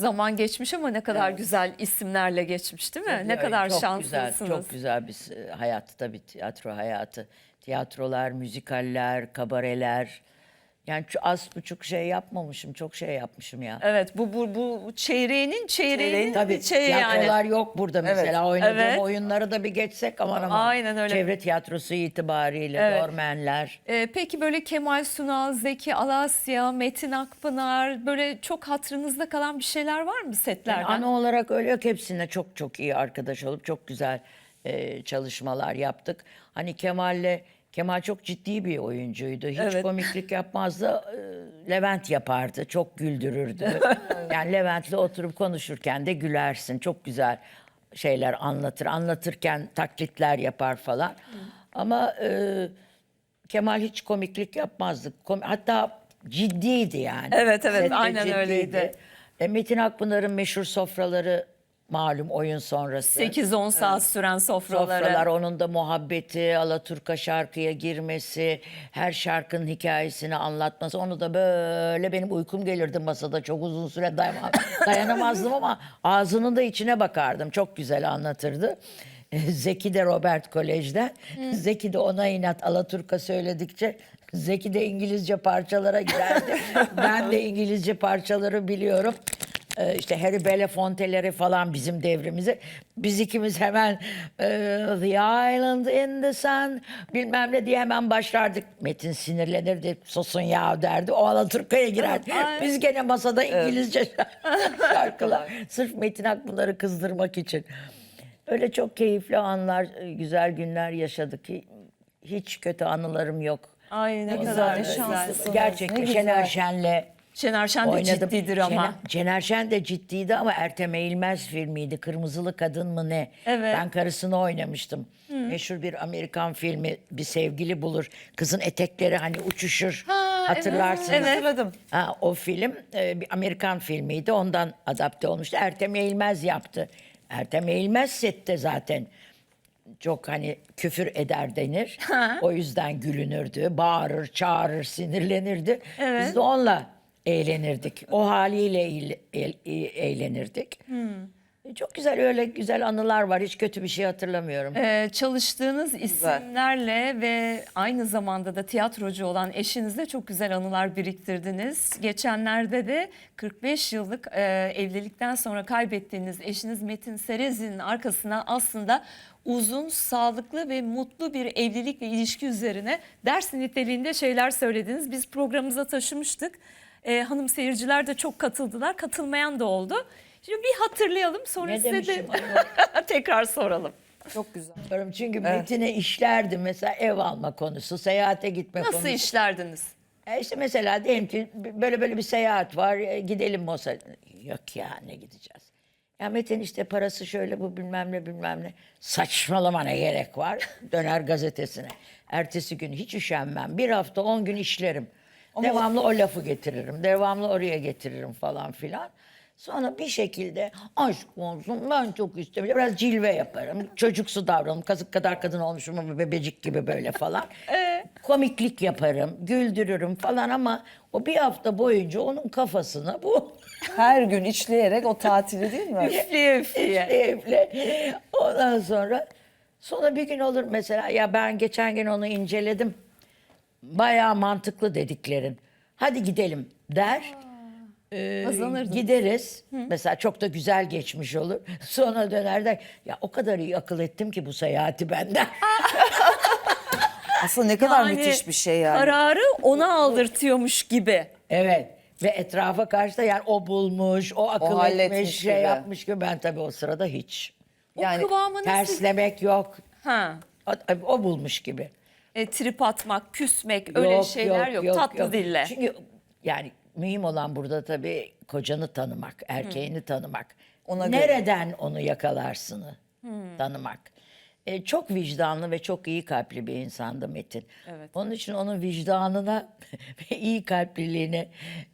zaman geçmiş ama ne kadar güzel isimlerle geçmiş değil mi? ne Tabii, kadar çok şanslısınız. Güzel, çok güzel bir s- hayat tabii tiyatro hayatı. Tiyatrolar, müzikaller, kabareler. Yani şu az buçuk şey yapmamışım, çok şey yapmışım ya. Evet bu bu bu çeyreğinin çeyreğinin Tabii şeyi yani. tiyatrolar yok burada mesela. Oynadığım Evet. oyunları da bir geçsek aman aman. Aynen öyle. Çevre tiyatrosu itibariyle, Evet. Dormenler. Ee, peki böyle Kemal Sunal, Zeki Alasya, Metin Akpınar böyle çok hatırınızda kalan bir şeyler var mı setlerden? Yani ana olarak öyle yok. Hepsine çok çok iyi arkadaş olup çok güzel e, çalışmalar yaptık. Hani Kemal'le Kemal çok ciddi bir oyuncuydu. Hiç Evet. komiklik yapmazdı. E, Levent yapardı. Çok güldürürdü. yani Levent'le oturup konuşurken de gülersin. Çok güzel şeyler anlatır. Anlatırken taklitler yapar falan. Ama e, Kemal hiç komiklik yapmazdı. Kom- Hatta ciddiydi yani. Evet, evet, Sette aynen ciddiydi. öyleydi. E, Metin Akpınar'ın meşhur sofraları malum oyun sonrası. 8-10 saat süren sofraları. Sofralar onun da muhabbeti, Alaturka şarkıya girmesi, her şarkının hikayesini anlatması. Onu da böyle benim uykum gelirdi masada çok uzun süre dayanam- dayanamazdım ama ağzının da içine bakardım. Çok güzel anlatırdı. Zeki de Robert Kolej'den. Zeki de ona inat Alaturka söyledikçe Zeki de İngilizce parçalara girerdi. ben de İngilizce parçaları biliyorum. Ee, işte Harry Belafonte'leri falan bizim devrimizi. Biz ikimiz hemen e, The Island in the Sun bilmem ne diye hemen başlardık. Metin sinirlenirdi. Susun ya derdi. O Alaturka'ya girerdi. Biz gene masada İngilizce şarkılar. Sırf Metin Akpınar'ı kızdırmak için. Öyle çok keyifli anlar, e, güzel günler yaşadık. Hi- Hiç kötü anılarım yok. Ay ne güzel, kadar ne güzel. şanslısınız. Gerçekten Ne Şener. Şen'le Şener Şen de oynadım. ciddidir ama. Şener, Şener Şen de ciddiydi ama Ertem Eğilmez filmiydi. Kırmızılı Kadın mı ne? Evet. Ben karısını oynamıştım. Meşhur bir Amerikan filmi bir sevgili bulur. Kızın etekleri hani uçuşur. Ha, Hatırlarsınız. evet. Hatırladım. Ha, o film e, bir Amerikan filmiydi. Ondan adapte olmuştu. Ertem Eğilmez yaptı. Ertem Eğilmez sette zaten çok hani küfür eder denir. O yüzden gülünürdü. Bağırır, çağırır, sinirlenirdi. Evet. Biz de onunla eğlenirdik. O haliyle eğle- eğ- eğlenirdik. E, Çok güzel öyle güzel anılar var. Hiç kötü bir şey hatırlamıyorum. Ee, çalıştığınız isimlerle ve aynı zamanda da tiyatrocu olan eşinizle çok güzel anılar biriktirdiniz. Geçenlerde de 45 yıllık e, evlilikten sonra kaybettiğiniz eşiniz Metin Serezi'nin arkasına aslında uzun, sağlıklı ve mutlu bir evlilik ve ilişki üzerine ders niteliğinde şeyler söylediniz. Biz programımıza taşımıştık. Ee, hanım seyirciler de çok katıldılar. Katılmayan da oldu. Şimdi bir hatırlayalım sonra Ne size de tekrar soralım. Çok güzel. Çünkü Metin'e işlerdi mesela ev alma konusu, seyahate gitme Nasıl konusu. işlerdiniz? E işte mesela diyelim ki böyle böyle bir seyahat var e, gidelim Mosa. Yok ya ne gideceğiz. Ya Metin işte parası şöyle bu bilmem ne bilmem ne. Saçmalama ne gerek var. Döner gazetesine. Ertesi gün hiç üşenmem. Bir hafta on gün işlerim. Devamlı o lafı getiririm. Devamlı oraya getiririm falan filan. Sonra bir şekilde aşk olsun ben çok istiyorum. Biraz cilve yaparım. Çocuksu davranırım. Kazık kadar kadın olmuşum ama bebecik gibi böyle falan. Komiklik yaparım. Güldürürüm falan ama o bir hafta boyunca onun kafasına bu Her gün işleyerek o tatili değil mi? Üfleye üfleye. evle. Ondan sonra sonra bir gün olur mesela ya ben geçen gün onu inceledim. Bayağı mantıklı dediklerin. Hadi gidelim der. Ee, gideriz. Mesela çok da güzel geçmiş olur. Sonra döner der ya o kadar iyi akıl ettim ki bu seyahati benden. Aslında ne kadar Yani müthiş bir şey yani. Kararı ona aldırtıyormuş gibi. Evet. Ve etrafa karşı da yani o bulmuş, o akıl halletmiş etmiş, şey gibi. yapmış gibi. Ben tabii o sırada hiç. O Yani kıvamı nasıl? Terslemek yok. Ha. O, o bulmuş gibi. E, trip atmak, küsmek öyle şeyler yok. Tatlı dille. Çünkü yani mühim olan burada tabii kocanı tanımak, erkeğini tanımak. Ona göre. Nereden onu yakalarsını tanımak. E, çok vicdanlı ve çok iyi kalpli bir insandı Metin. Evet. Onun için onun vicdanına ve iyi kalpliliğine,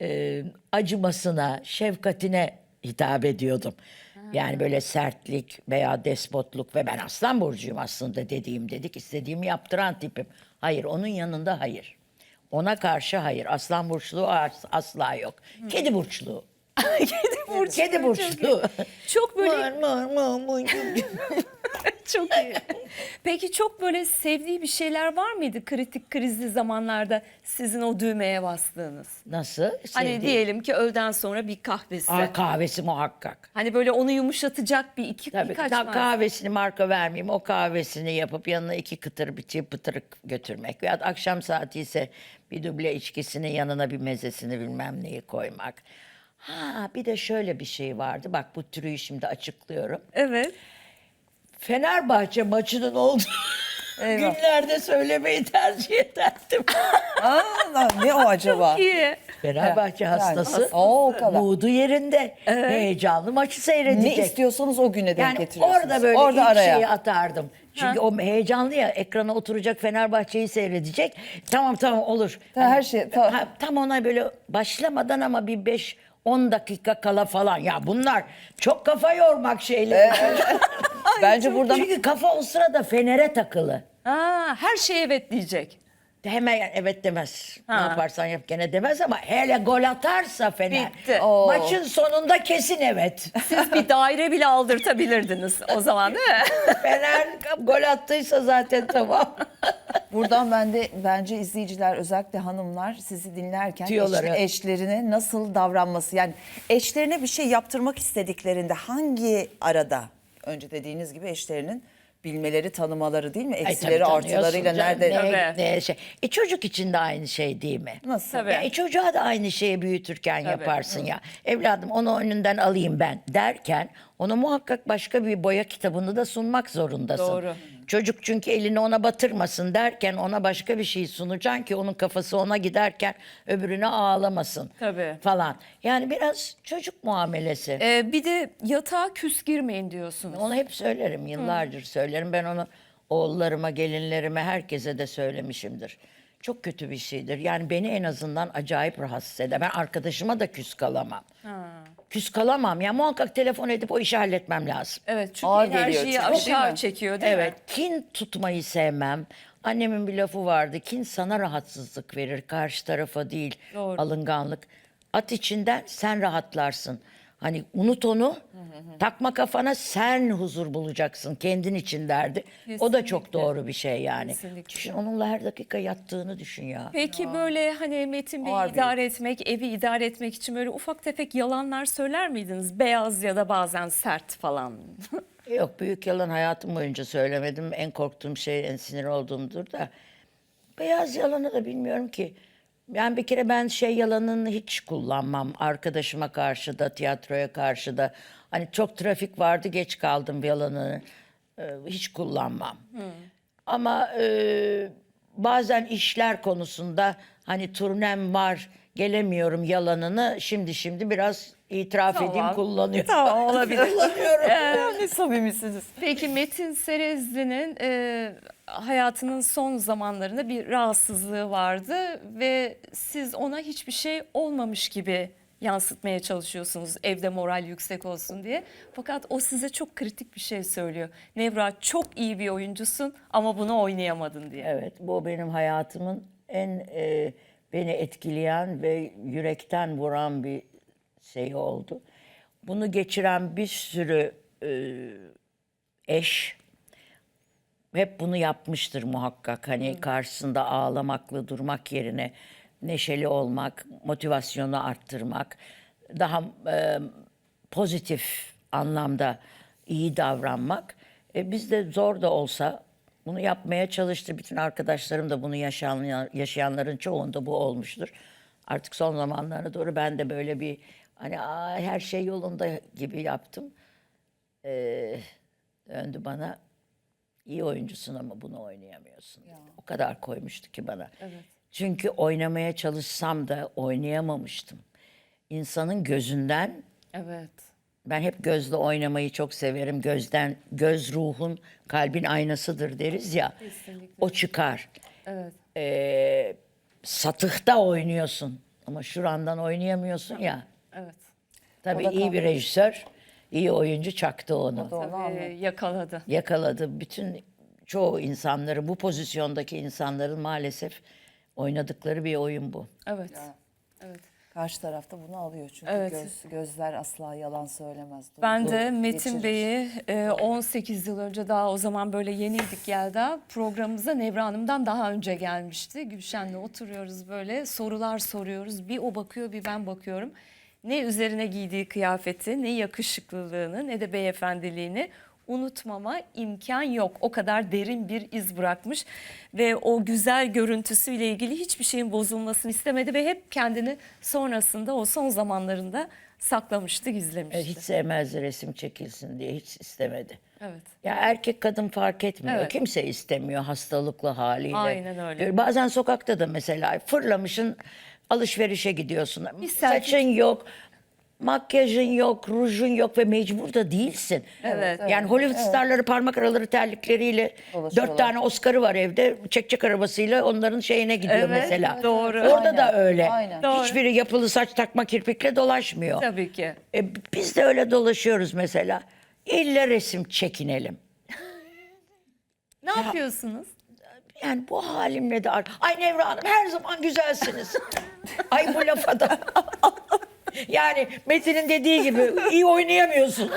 e, acımasına, şefkatine hitap ediyordum. Yani böyle sertlik veya despotluk ve ben aslan burcuyum aslında dediğim dedik. istediğimi yaptıran tipim. Hayır onun yanında hayır. Ona karşı hayır. Aslan burçluğu as- asla yok. Kedi burçluğu. Kedi burçlu. Kedi çok burçlu. iyi. Çok böyle Mır mır mır mır. çok iyi. Peki çok böyle sevdiği bir şeyler var mıydı kritik krizli zamanlarda sizin o düğmeye bastığınız? Nasıl? Hani Sevdiğin? diyelim ki öğleden sonra bir kahvesi. Aa, kahvesi muhakkak. Hani böyle onu yumuşatacak bir iki Tabii birkaç var. kahvesini marka vermeyeyim. O kahvesini yapıp yanına iki kıtır bir çiğ pıtırık götürmek. Veya akşam saati ise bir duble içkisini yanına bir mezesini bilmem neyi koymak. Ha bir de şöyle bir şey vardı. Bak bu türüyü şimdi açıklıyorum. Evet. Fenerbahçe maçının olduğu Eyvah. günlerde söylemeyi tercih ederdim. Aa, ne o acaba? İyi. Fenerbahçe Yani, hastası. O kadar. Mood'u yerinde. Heyecanlı maçı Ne seyredecek. istiyorsanız o güne denk Yani getiriyorsunuz. orada böyle orada ilk araya. şeyi atardım. Çünkü o heyecanlı ya ekrana oturacak Fenerbahçe'yi seyredecek. Tamam tamam olur. Ta- her şey- ta- Ha, tam ona böyle başlamadan ama bir 5 10 dakika kala falan. Ya bunlar çok kafa yormak şeyler. Bence burada Çünkü kafa o sırada Fener'e takılı. Aa, her şeye evet diyecek. Hemen evet demez. Ne Ha. yaparsan yap gene demez ama hele gol atarsa Fener. Bitti. Oo. Maçın sonunda kesin evet. Siz bir daire bile aldırtabilirdiniz o zaman değil mi? Fener gol attıysa zaten tamam. Buradan ben de bence izleyiciler özellikle hanımlar sizi dinlerken Tüyoları. eş- eşlerine nasıl davranması yani eşlerine bir şey yaptırmak istediklerinde hangi arada önce dediğiniz gibi eşlerinin bilmeleri tanımaları değil mi? Eksileri tanıyorsun artılarıyla canım. nerede? Ne, Tabii. ne şey. E çocuk için de aynı şey değil mi? Nasıl? Tabii. Ya, e çocuğa da aynı şeyi büyütürken yaparsın ya. Evladım onu önünden alayım ben derken ona muhakkak başka bir boya kitabını da sunmak zorundasın. Doğru. Çocuk çünkü elini ona batırmasın derken ona başka bir şey sunacaksın ki onun kafası ona giderken öbürüne ağlamasın. Tabii. Falan. Yani biraz çocuk muamelesi. Ee, bir de yatağa küs girmeyin diyorsunuz. Onu hep söylerim, yıllardır söylerim. Ben onu oğullarıma, gelinlerime, herkese de söylemişimdir. Çok kötü bir şeydir. Yani beni en azından acayip rahatsız eder. Ben arkadaşıma da küs kalamam. Küs kalamam. Ya muhakkak telefon edip o işi halletmem lazım. Evet çünkü Ağır geliyor enerjiyi çünkü, değil aşağı mi? çekiyor değil Evet, mi? kin tutmayı sevmem. Annemin bir lafı vardı. Kin sana rahatsızlık verir, karşı tarafa değil. Doğru. Alınganlık. At içinden sen rahatlarsın. Hani unut onu, takma kafana sen huzur bulacaksın kendin için derdi. O da çok Kesinlikle. doğru bir şey yani. Kesinlikle. Düşün onunla her dakika yattığını düşün ya. Peki böyle hani Metin Bey'i Ağır bir- idare etmek, evi idare etmek için böyle ufak tefek yalanlar söyler miydiniz? Beyaz ya da bazen sert falan. Yok büyük yalan hayatım boyunca söylemedim. En korktuğum şey, en sinir olduğumdur da. Beyaz yalanı da bilmiyorum ki. Yani bir kere ben şey yalanını hiç kullanmam. Arkadaşıma karşı da, tiyatroya karşı da. Hani çok trafik vardı, geç kaldım yalanını. e, hiç kullanmam. Ama e, bazen işler konusunda hani turnem var, gelemiyorum yalanını şimdi şimdi biraz itiraf edeyim Tamam. kullanıyorum. Tamam olabilir. Kullanıyorum. Ne samimisiniz. Peki Metin Serezli'nin e, hayatının son zamanlarında bir rahatsızlığı vardı ve siz ona hiçbir şey olmamış gibi yansıtmaya çalışıyorsunuz evde moral yüksek olsun diye. Fakat o size çok kritik bir şey söylüyor. Nevra çok iyi bir oyuncusun ama bunu oynayamadın diye. Evet, bu benim hayatımın en e, beni etkileyen ve yürekten vuran bir şey oldu. Bunu geçiren bir sürü e, eş hep bunu yapmıştır muhakkak. Hani karşısında ağlamakla durmak yerine neşeli olmak, motivasyonu arttırmak, daha e, pozitif anlamda iyi davranmak. E, biz de zor da olsa bunu yapmaya çalıştı. Bütün arkadaşlarım da bunu yaşayan, yaşayanların çoğunda bu olmuştur. Artık son zamanlara doğru ben de böyle bir hani Aa, her şey yolunda gibi yaptım. E, döndü bana iyi oyuncusun ama bunu oynayamıyorsun. O kadar koymuştu ki bana. Çünkü oynamaya çalışsam da oynayamamıştım. İnsanın gözünden Evet. ben hep gözle oynamayı çok severim. Gözden göz ruhun kalbin aynasıdır deriz ya. O çıkar. Evet. Ee, satıhta oynuyorsun ama şurandan oynayamıyorsun ya. Evet. Tabii O da iyi bir rejisör, iyi oyuncu çaktı onu. Tabii yakaladı. yakaladı. Bütün çoğu insanları bu pozisyondaki insanların maalesef oynadıkları bir oyun bu. Evet. Evet. Karşı tarafta bunu alıyor çünkü Evet. göz, gözler asla yalan söylemez. Ben Duygu de Metin. Bey'i e, 18 yıl önce daha o zaman böyle yeniydik Yelda. Programımıza Nevra Hanım'dan daha önce gelmişti. Gülşen'le oturuyoruz böyle sorular soruyoruz. Bir o bakıyor bir ben bakıyorum. Ne üzerine giydiği kıyafeti ne yakışıklılığını ne de beyefendiliğini unutmama imkan yok. O kadar derin bir iz bırakmış ve o güzel görüntüsüyle ilgili hiçbir şeyin bozulmasını istemedi ve hep kendini sonrasında o son zamanlarında saklamıştı, gizlemişti. E, Hiç sevmezdi resim çekilsin diye hiç istemedi. Evet. Ya erkek kadın fark etmiyor. Evet. Kimse istemiyor hastalıklı haliyle. Aynen öyle. Bazen sokakta da mesela fırlamışın alışverişe gidiyorsun. Saçın yok, makyajın yok, rujun yok ve mecbur da değilsin. Evet. Yani Hollywood starları parmak araları terlikleriyle dört tane Oscar'ı var evde. Çekçek arabasıyla onların şeyine gidiyor Evet, mesela. doğru. Orada Aynen, da öyle. aynen. Doğru. Hiçbiri yapılı saç takma kirpikle dolaşmıyor. Tabii ki. E, biz de öyle dolaşıyoruz mesela. İlle resim çekinelim. Ne yapıyorsunuz? Yani bu halimle de... ar- Ay Nevra Hanım her zaman güzelsiniz. Ay bu lafa da... yani Metin'in dediği gibi iyi oynayamıyorsun.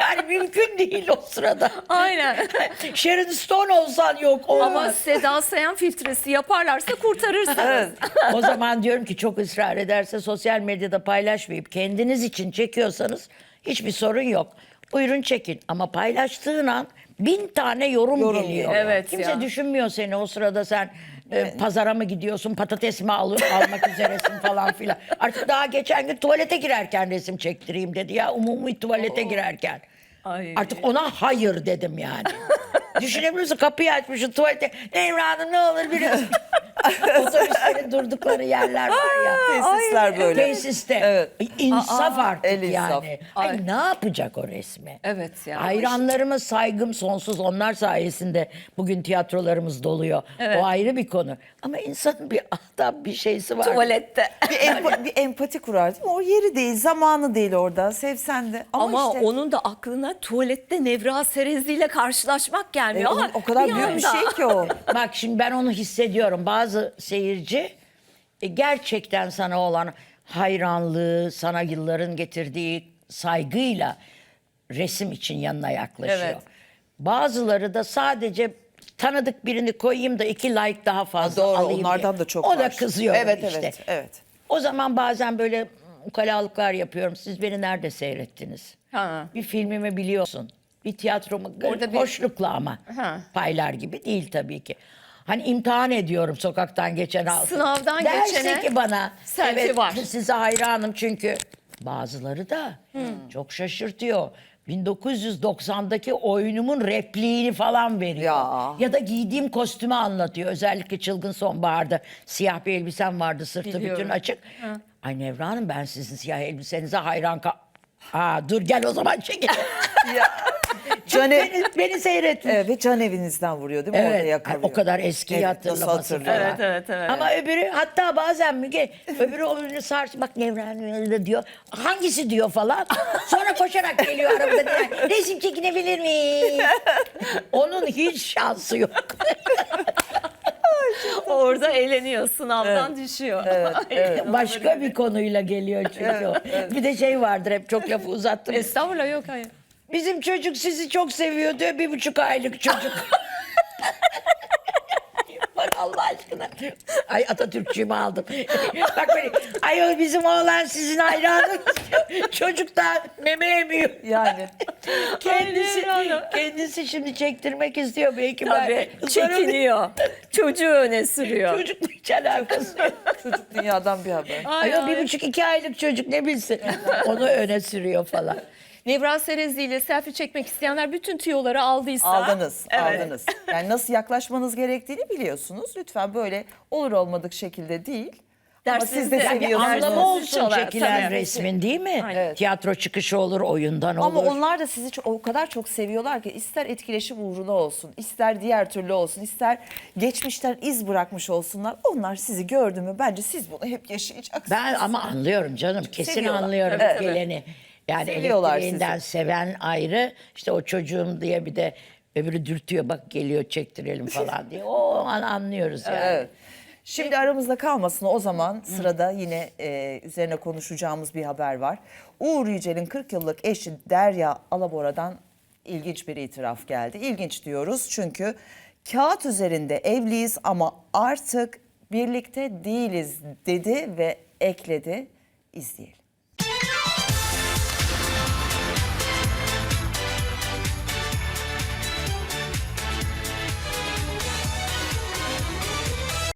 yani mümkün değil o sırada. Aynen. Sharon Stone olsan yok olmaz. Ama Seda Sayan filtresi yaparlarsa kurtarırsınız. o zaman diyorum ki çok ısrar ederse sosyal medyada paylaşmayıp kendiniz için çekiyorsanız hiçbir sorun yok. Buyurun çekin ama paylaştığın an bin tane yorum, Yorum geliyor. geliyor. Evet Kimse ya. düşünmüyor seni o sırada sen e, pazara mı gidiyorsun patates mi al- almak üzeresin falan filan. Artık daha geçen gün tuvalete girerken resim çektireyim dedi ya umumi tuvalete girerken. Ay. Artık ona hayır dedim yani. Düşünebiliyor musun? Kapıyı açmışsın tuvalete. Nevra Hanım ne olur biraz. Otobüslerin durdukları yerler var ya. Tesisler böyle. Tesiste. Evet. İnsaf artık el insaf. yani. Ay, ne yapacak o resmi? Evet ya. Hayranlarıma saygım sonsuz. Onlar sayesinde bugün tiyatrolarımız doluyor. O ayrı bir konu. Ama insanın bir adab bir şeysi var. Tuvalette. Bir, empa- bir empati kurar değil mi? O yeri değil, zamanı değil orada. Sevsen de. Ama, Ama işte, onun da aklına tuvalette Nevra Serezli ile karşılaşmak gelmiyor. e, Ama o kadar bir büyük bir anda- şey ki o. Bak şimdi ben onu hissediyorum. Bazı seyirci e, gerçekten sana olan hayranlığı, sana yılların getirdiği saygıyla resim için yanına yaklaşıyor. Evet. Bazıları da sadece tanıdık birini koyayım da iki like daha fazla Doğru, alayım onlardan diye. da çok O var. da kızıyor Evet, işte. evet, evet. O zaman bazen böyle ukalalıklar yapıyorum. Siz beni nerede seyrettiniz? Ha. Bir filmimi biliyorsun. Bir tiyatromu Orada bir- hoşlukla ama. Ha. Paylar gibi değil tabii ki. Hani imtihan ediyorum sokaktan geçen halkı. Sınavdan Derse geçene ki bana selfie evet, var." size hayranım çünkü. Bazıları da çok şaşırtıyor. 1990'daki oyunumun repliğini falan veriyor. Ya. Ya da giydiğim kostümü anlatıyor. Özellikle çılgın sonbaharda siyah bir elbisem vardı sırtı Biliyorum. bütün açık. Ay Nevra Hanım ben sizin siyah elbisenize hayran ka... Aa, dur gel o zaman çekin. Can, beni, beni seyret. evet, ve can evinizden vuruyor değil mi? Orada Evet, yakalıyor. o kadar eskiyi Evet, nasıl hatırlaması. Evet, evet, evet. Ama öbürü hatta bazen Müge öbürü öbürünü sars bak Nevran diyor. Hangisi diyor falan. Sonra koşarak geliyor arabada diyor. Resim çekinebilir miyim? Onun hiç şansı yok. Orada eğleniyor. Sınavdan düşüyor. Ay, Başka bir konuyla geliyor çünkü o. Bir de şey vardır hep çok lafı uzattım. Estağfurullah yok hayır. Bizim çocuk sizi çok seviyor diyor. Bir buçuk aylık çocuk. Bak Allah aşkına. Ay Atatürkçüğümü aldım. Bak beni. Ay o bizim oğlan sizin hayranınız. Çocuk da meme emiyor. Yani. Kendisi, kendisi şimdi çektirmek istiyor belki. Tabii ben. çekiniyor. Çocuğu öne sürüyor. Çocukla hiç alakası yok. Çocuk dünyadan bir haber. Ay, Ay o bir buçuk iki aylık çocuk ne bilsin. Onu öne sürüyor falan. Nevra Serezli ile selfie çekmek isteyenler bütün tüyoları aldıysa. Aldınız, Evet. aldınız. Yani nasıl yaklaşmanız gerektiğini biliyorsunuz. Lütfen böyle olur olmadık şekilde değil. Ama siz de seviyorsunuz. anlamı olsun çekilen tabii. resmin değil mi? Aynen. Tiyatro çıkışı olur, oyundan olur. Ama onlar da sizi çok- o kadar çok seviyorlar ki ister etkileşim uğruna olsun, ister diğer türlü olsun, ister geçmişten iz bırakmış olsunlar. Onlar sizi gördü mü bence siz bunu hep yaşayacaksınız. Ben ama anlıyorum canım. Kesin Seviyorlar. anlıyorum Evet, evet. Yani Seviyorlar elektriğinden seven ayrı. İşte o çocuğum diye bir de öbürü dürtüyor bak geliyor çektirelim falan diye. O an anlıyoruz yani. Evet. Şimdi aramızda kalmasın o zaman sırada yine e, üzerine konuşacağımız bir haber var. Uğur Yücel'in 40 yıllık eşi Derya Alabora'dan ilginç bir itiraf geldi. İlginç diyoruz çünkü kağıt üzerinde evliyiz ama artık birlikte değiliz dedi ve ekledi. İzleyelim.